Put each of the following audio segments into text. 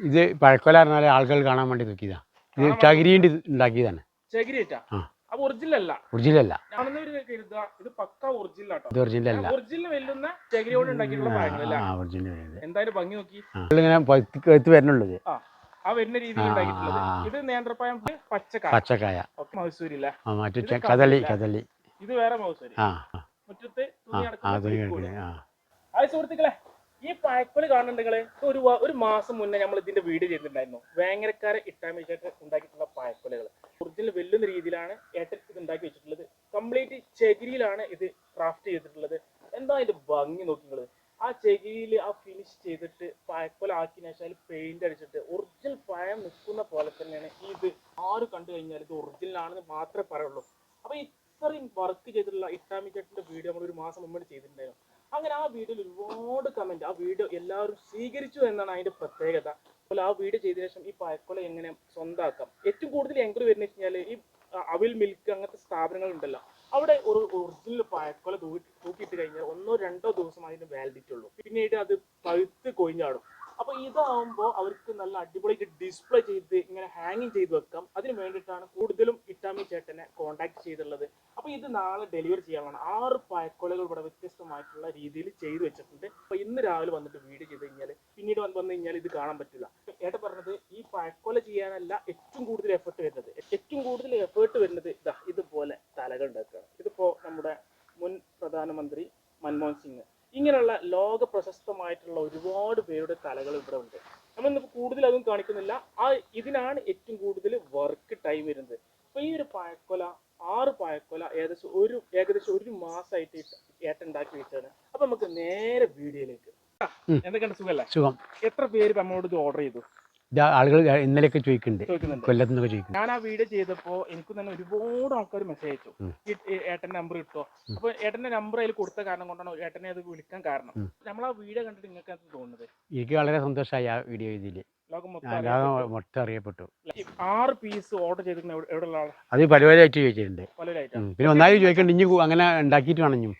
ഇത് പഴക്കൊല പറഞ്ഞാൽ ആളുകൾ കാണാൻ വേണ്ടി നോക്കിയതാ ഇത് ചകിരിണ്ട് ഉണ്ടാക്കിയതാണ്. ഒറിജിനൽ അല്ല. ഇത് പക്ക ഒറിജിനൽ ആട്ടോ. ഇത് ഒറിജിനൽ അല്ല. ഒറിജിനൽ വെല്ലുന്ന ചകിരി കൊണ്ട് ഉണ്ടാക്കിയിട്ടുള്ള പഴങ്ങളല്ല ആ ഒറിജിനൽ എന്തായാലും ഭംഗി നോക്കി. ഇങ്ങനെ കഴുത്ത് ആ വരുന്ന രീതിയിൽ ഉണ്ടാക്കിയിട്ടുള്ളത്. ഇത് പച്ചക്കായ. മൗസൂരി മറ്റു കദളി കദളി. ഇത് വേറെ മൗസൂരി. മുറ്റത്ത് തുണി ഹായ് സുഹൃത്തുക്കളെ. ഈ പായ്ക്കോൽ കാണുന്നുണ്ടെങ്കിൽ ഒരു ഒരു മാസം മുന്നേ നമ്മൾ ഇതിന്റെ വീഡിയോ ചെയ്തിട്ടുണ്ടായിരുന്നു. വേങ്ങരക്കാരെ ഇട്ടാമിച്ചായിട്ട് ഉണ്ടാക്കിയിട്ടുള്ള പായ്ക്കോലുകൾ ഒറിജിനൽ വെല്ലുന്ന രീതിയിലാണ് ഏട്ടൻ ഇത് ഉണ്ടാക്കി വെച്ചിട്ടുള്ളത്. കംപ്ലീറ്റ് ചകിരിയിലാണ് ഇത് ക്രാഫ്റ്റ് ചെയ്തിട്ടുള്ളത്. എന്താ അതിന്റെ ഭംഗി നോക്കിങ്ങൾ ആ ചകിരിയിൽ ആ ഫിനിഷ് ചെയ്തിട്ട് പായ്ക്കോല ആക്കിയതിനു ശേഷം പെയിന്റ് അടിച്ചിട്ട് ഒറിജിനൽ പഴം നിൽക്കുന്ന പോലെ തന്നെയാണ് ഇത്. ആര് കണ്ടു കഴിഞ്ഞാൽ ഇത് ഒറിജിനൽ ആണെന്ന് മാത്രമേ പറയുള്ളൂ. അപ്പൊ ഇത്രയും വർക്ക് ചെയ്തിട്ടുള്ള ഇട്ടാമി ചേട്ടന്റെ വീഡിയോ നമ്മൾ ഒരു മാസം മുമ്പ് ചെയ്തിട്ടുണ്ടായിരുന്നു. അങ്ങനെ ആ വീഡിയോയിൽ ഒരുപാട് കമന്റ് ആ വീഡിയോ എല്ലാവരും സ്വീകരിച്ചു എന്നാണ് അതിന്റെ പ്രത്യേകത. അതുപോലെ ആ വീഡിയോ ചെയ്ത ശേഷം ഈ പഴക്കൊല എങ്ങനെ സ്വന്തമാക്കാം ഏറ്റവും കൂടുതൽ എൻക്വയറി വരുന്ന വെച്ചാൽ ഈ അവിൽ മിൽക്ക് അങ്ങനത്തെ സ്ഥാപനങ്ങൾ ഉണ്ടല്ലോ. അവിടെ ഒരു ഒറിജിനൽ പഴക്കൊല തൂക്കി തൂക്കിയിട്ട് കഴിഞ്ഞാൽ ഒന്നോ രണ്ടോ ദിവസം അതിന് വാലിഡിറ്റി ഉള്ളൂ. പിന്നീട് അത് പഴുത്ത് കൊഴിഞ്ഞാടും. അപ്പൊ ഇതാവുമ്പോൾ അവർക്ക് നല്ല അടിപൊളിക്ക് ഡിസ്പ്ലേ ചെയ്ത് ഇങ്ങനെ ഹാങ്ങിങ് ചെയ്ത് വെക്കാം. അതിന് വേണ്ടിയിട്ടാണ് കൂടുതലും ഇട്ടാമി ചേട്ടനെ കോൺടാക്ട് ചെയ്തുള്ളത്. അപ്പൊ ഇത് നാളെ ഡെലിവറി ചെയ്യാനാണ് ആറ് പായക്കോലകൾ ഇവിടെ വ്യത്യസ്തമായിട്ടുള്ള രീതിയിൽ ചെയ്തു വെച്ചിട്ടുണ്ട്. അപ്പൊ ഇന്ന് രാവിലെ വന്നിട്ട് വീഡിയോ ചെയ്ത് കഴിഞ്ഞാൽ പിന്നീട് വന്ന് കഴിഞ്ഞാൽ ഇത് കാണാൻ പറ്റില്ല. ഏട്ട പറഞ്ഞത് ഈ പായക്കോല ചെയ്യാനല്ല ഏറ്റവും കൂടുതൽ എഫേർട്ട് വരുന്നത്. ഏറ്റവും കൂടുതൽ എഫേർട്ട് വരുന്നത് ഇതാ ഇതുപോലെ തലകൾ ഉണ്ടാക്കുകയാണ് ഇതിപ്പോ നമ്മുടെ മുൻ പ്രധാനമന്ത്രി മൻമോഹൻ സിംഗ്. ഇങ്ങനെയുള്ള ലോക പ്രശസ്തമായിട്ടുള്ള ഒരുപാട് പേരുടെ തലകൾ ഇവിടെ ഉണ്ട്. നമ്മൾ ഇന്നിപ്പോൾ കൂടുതൽ അതും കാണിക്കുന്നില്ല. ആ ഇതിനാണ് ഏറ്റവും കൂടുതൽ വർക്ക് ടൈം വരുന്നത്. അപ്പൊ ഈ ഒരു പായക്കൊല ആറ് പായക്കൊല ഏകദേശം ഒരു ഏകദേശം ഒരു മാസമായിട്ട് ഏട്ടുണ്ടാക്കി വെച്ചാണ് അപ്പൊ നമുക്ക് നേരെ വീഡിയോയിലേക്ക്. എന്തൊക്കെയുണ്ട് എന്തൊക്കെയാണ് സുഖല്ലേ? സുഖം. എത്ര പേര് നമ്മളോട് ഇത് ഓർഡർ ചെയ്തു? ആളുകൾ ഇന്നലെയൊക്കെ ചോദിക്കുന്നുണ്ട്. കൊല്ലത്ത് നിന്നൊക്കെ ചോദിക്കുന്നു ഞാൻ ആ വീഡിയോ ചെയ്തപ്പോ എനിക്ക് തന്നെ ഒരുപാട് ആൾക്കാർ മെസ്സേജ് അയച്ചു. ഏട്ടന്റെ നമ്പർ കിട്ടുമോ അപ്പൊ ഏട്ടന്റെ നമ്പർ അതിൽ കൊടുത്ത കാരണം കൊണ്ടാണ് ഏട്ടനെ അത് വിളിക്കാൻ കാരണം. നമ്മൾ ആ വീഡിയോ കണ്ടിട്ട് നിങ്ങൾക്ക് അത് തോന്നുന്നത്? എനിക്ക് വളരെ സന്തോഷമായി ആ വീഡിയോ ഇതിൽ ലോകം മൊത്തം അറിയപ്പെട്ടു. ആറ് പീസ് ഓർഡർ അത് പല പലതായിട്ട് ചോദിച്ചിട്ടുണ്ട്. പിന്നെ ഒന്നായി ചോദിക്കണ്ട ഇനി അങ്ങനെ ഉണ്ടാക്കിയിട്ട് വേണം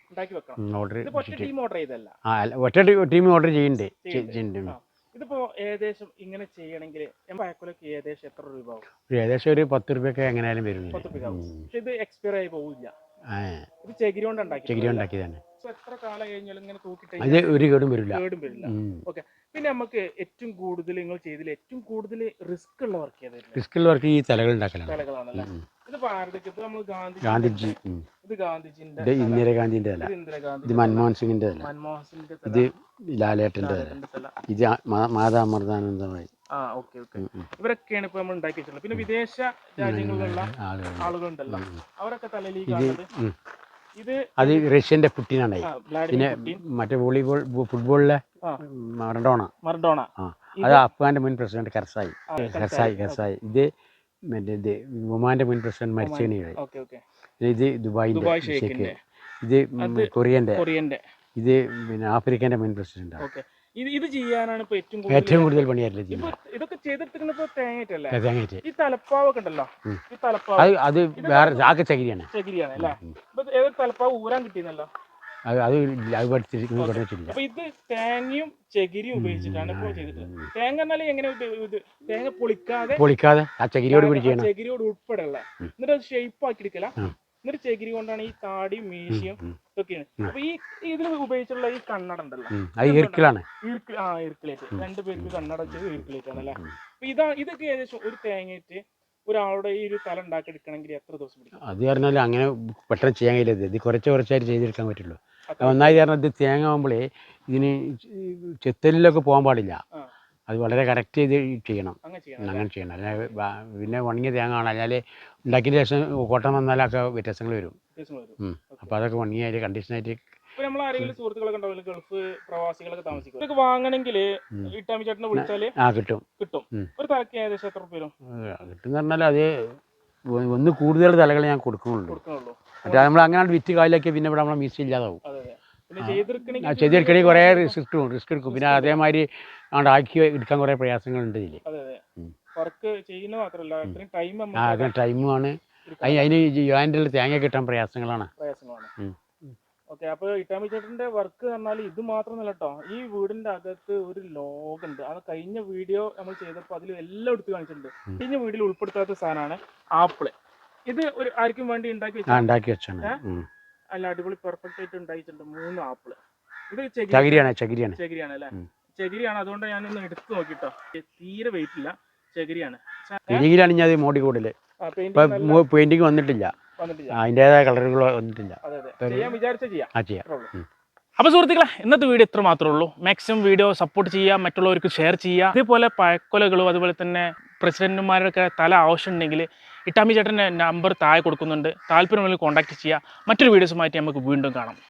ഓർഡർ ഒറ്റ ടീം ഓർഡർ ചെയ്തല്ല ആ ഒറ്റ ടീം ഓർഡർ ചെയ്യുന്നുണ്ട്. ചെ- ചെയ്യുന്നുണ്ട്. ചെയ്യുന്നുണ്ട്. ആ. ഇതിപ്പോ ഏകദേശം ഇങ്ങനെ ചെയ്യണമെങ്കിൽ പായക്കൊലക്ക് ഏകദേശം എത്ര രൂപ ആവും? ഏകദേശം ഒരു പത്ത് രൂപയൊക്കെ എങ്ങനെയാലും വരും. പത്ത് രൂപ പക്ഷെ ഇത് എക്സ്പയർ ആയി പോവില്ല. ഇത് ചകിരി കൊണ്ട് ഉണ്ടാക്കി ചകിരി ഉണ്ടാക്കിയതാണ്. എത്ര കാലം കഴിഞ്ഞാലും ഇങ്ങനെ തൂക്കിട്ട് ഒരു കേടും വരില്ല. കേടും വരില്ല. ഓക്കെ പിന്നെ നമുക്ക് ഏറ്റവും കൂടുതൽ നിങ്ങൾ ചെയ്തതിൽ ഏറ്റവും കൂടുതൽ റിസ്ക് ഉള്ള വർക്ക് ചെയ്തത് റിസ്ക് ഉള്ള വർക്ക് ഈ തലകൾ ഉണ്ടാക്കലാണ്. തലകളാണല്ലേ? ഗാന്ധിജി. ഇത് ഇന്ദിരാഗാന്ധിന്റെ തല ഇത് മൻമോഹൻ സിംഗിന്റെ അല്ല. ഇത് ലാലേട്ടന്റെ തല ഇത് മാതാ അമൃതാനന്ദമായി. ഇവരൊക്കെയാണ് ഇപ്പൊ നമ്മൾ ഉണ്ടാക്കി വെച്ചിട്ടുള്ളത്. പിന്നെ വിദേശ രാജ്യങ്ങളിലുള്ള ആളുകളുണ്ടല്ലോ. അവരൊക്കെ തലയിൽ ഈ ഇത് അത് റഷ്യന്റെ പുട്ടിനാണ്. പിന്നെ മറ്റേ വോളിബോൾ ഫുട്ബോളിലെ മറഡോണ. മറഡോണ. അത് അഫ്ഗാന്റെ മുൻ പ്രസിഡന്റ് കർസായി കർസായി കർസായി ഇത് മറ്റേ ഇത് ഒമാന്റെ മുൻ പ്രസിഡന്റ് ഓക്കെ ഇത് ദുബായിന്റെ ഷേഖ് ഇത് കൊറിയന്റെ ഇത് പിന്നെ ആഫ്രിക്കന്റെ മുൻ പ്രസിഡന്റ് ഇത് ചെയ്യാനാണ് ഇപ്പൊ ഏറ്റവും ഏറ്റവും കൂടുതൽ പണിയായിട്ടില്ല ഇതൊക്കെ ഈ തലപ്പാവൊക്കെ ഉണ്ടല്ലോ. ഈ തലപ്പാവ്. അത് വേറെ ചകിരിയാണ്. ചകിരിയാണ് അല്ലേ? തലപ്പാവ് ഊരാൻ കിട്ടിയെന്നല്ലോ? അത് അത് ഇല്ല, അത് പഠിച്ചിട്ട് പഠിച്ചിട്ടില്ല അപ്പൊ ഇത് തേങ്ങയും ചകിരിയും ഉപയോഗിച്ചിട്ടാണ് ഇപ്പോൾ ചെയ്തിട്ടുള്ളത്. തേങ്ങ എങ്ങനെ ഉപ- ഇത് തേങ്ങ പൊളിക്കാതെ പൊളിക്കാതെ ആ ചകിരിയോട് ഉൾപ്പെടെയുള്ള. എന്നിട്ട് അത് ഷേപ്പ് ആക്കി എടുക്കല. ഉം. എന്നിട്ട് ചകിരി കൊണ്ടാണ് ഈ താടിയും മീശയും ഉം. ഇതൊക്കെയാണ്. ഉം. അപ്പൊ ഈ ഇതിൽ ഉപയോഗിച്ചുള്ള ഈ കണ്ണട ഉണ്ടല്ലോ. ഉം. അത് ഇറുക്കിലാണ് ഈർക്കിൾ ആ ഈർക്കിലേറ്റ് രണ്ട് പേർക്ക് അല്ലേ അപ്പൊ ഇതാ ഇതൊക്കെ ഏകദേശം ഒരു തേങ്ങയിട്ട് ഒരാളുടെ ഈ ഒരു തല ഉണ്ടാക്കി എടുക്കണമെങ്കിൽ എത്ര ദിവസം പിടിക്കും? അത് പറഞ്ഞാൽ അങ്ങനെ പെട്ടെന്ന് ചെയ്യാൻ കഴിയില്ല. ഇത് കുറച്ച് കുറച്ചായിട്ട് ചെയ്തെടുക്കാൻ പറ്റുള്ളൂ. ഒന്നായി കാരണം ഇത് തേങ്ങ ആകുമ്പോഴേ ഇതിന് ചെത്തലിലൊക്കെ പോകാൻ പാടില്ല. അത് വളരെ കറക്റ്റ് ചെയ്ത് ചെയ്യണം. അങ്ങനെ ചെയ്യണം അല്ലെ? പിന്നെ ഉണങ്ങിയ തേങ്ങ ആണ്. അല്ലാതെ ഉണ്ടാക്കിയ ശേഷം കോട്ടം വന്നാലൊക്കെ വ്യത്യാസങ്ങൾ വരും. അപ്പോൾ അതൊക്കെ ഉണങ്ങിയായിട്ട് കണ്ടീഷനായിട്ട് ഇപ്പൊ നമ്മൾ ആരെങ്കിലും സുഹൃത്തുക്കളൊക്കെ ഉണ്ടാവില്ല ഗൾഫ് പ്രവാസികളൊക്കെ താമസിക്കും. ഇതൊക്കെ വാങ്ങണമെങ്കിൽ ഉം. ഇട്ടാമി ചേട്ടനെ വിളിച്ചാൽ ആ കിട്ടും. കിട്ടും. ഒരു തലക്ക് ഏകദേശം എത്ര രൂപ വരും? കിട്ടും പറഞ്ഞാൽ അത് ഒന്ന് കൂടുതൽ തലകൾ ഞാൻ കൊടുക്കുന്നുള്ളൂ. മറ്റേ നമ്മൾ അങ്ങനെ വിറ്റ് കാലിലൊക്കെ പിന്നെ ഇവിടെ നമ്മളെ മീസ് ഇല്ലാതാവും. ചെയ്തെടുക്കണമെങ്കിൽ ചെയ്തെടുക്കണമെങ്കിൽ കുറേ റിസ്ക് റിസ്ക് എടുക്കും. പിന്നെ അതേമാതിരി അങ്ങോട്ട് ആക്കി എടുക്കാൻ കുറേ പ്രയാസങ്ങളുണ്ട് ഇതിൽ. വർക്ക് ചെയ്യുന്ന മാത്രമല്ല ടൈം ആ അതിന് എടുക്കാൻ അതിന് ജോയിന്റിൽ തേങ്ങ കിട്ടാൻ പ്രയാസങ്ങളാണ്. ഓക്കെ അപ്പൊ ഇട്ടാമി ചേട്ടന്റെ വർക്ക് പറഞ്ഞാൽ ഇത് മാത്രമല്ല കേട്ടോ ഈ വീടിന്റെ അകത്ത് ഒരു ലോഗുണ്ട്. അത് കഴിഞ്ഞ വീഡിയോ നമ്മൾ ചെയ്തപ്പോൾ അതിൽ എല്ലാം എടുത്ത് കാണിച്ചിട്ടുണ്ട്. കഴിഞ്ഞ വീഡിയോയിൽ ഉൾപ്പെടുത്താത്ത സാധനമാണ് ആപ്പിൾ. ഇത് ഒരു ആർക്കും വേണ്ടി ഉണ്ടാക്കി ഞാൻ അല്ല അടിപൊളി പെർഫെക്റ്റ് ആയിട്ട് ഉണ്ടായിട്ടുണ്ട്. മൂന്ന് ആപ്പിൾ ഇത് ചകിരി ചകിരിയാണ് ചകിരിയാണ്. ചകിരിയാണ് അല്ലേ. ചകിരിയാണ്. അതുകൊണ്ട് ഞാനൊന്ന് എടുത്തു നോക്കിട്ടോ. തീരെ വെയിറ്റ് ഇല്ല. ചകിരിയാണ്. പെയിന്റിങ്ങിലാണ് ഞാൻ painting ഇപ്പം പെയിന്റിങ് വന്നിട്ടില്ല. അതിന്റെതായ കളറുകൾ വന്നിട്ടില്ല. ആ ചെയ്യാം. ഉം. അപ്പോൾ സുഹൃത്തുക്കളെ ഇന്നത്തെ വീഡിയോ ഇത്ര മാത്രമേ ഉള്ളൂ. മാക്സിമം വീഡിയോ സപ്പോർട്ട് ചെയ്യുക മറ്റുള്ളവർക്ക് ഷെയർ ചെയ്യുക. ഇതേപോലെ പഴക്കൊലകളും അതുപോലെ തന്നെ പ്രസിഡന്റുമാരുടെ തല ആവശ്യമുണ്ടെങ്കിൽ ഇട്ടാമി ചേട്ടന്റെ നമ്പർ താഴെ കൊടുക്കുന്നുണ്ട്. താല്പര്യമുണ്ടെങ്കിൽ കോൺടാക്റ്റ് ചെയ്യുക. മറ്റൊരു വീഡിയോസുമായിട്ട് നമുക്ക് വീണ്ടും കാണാം.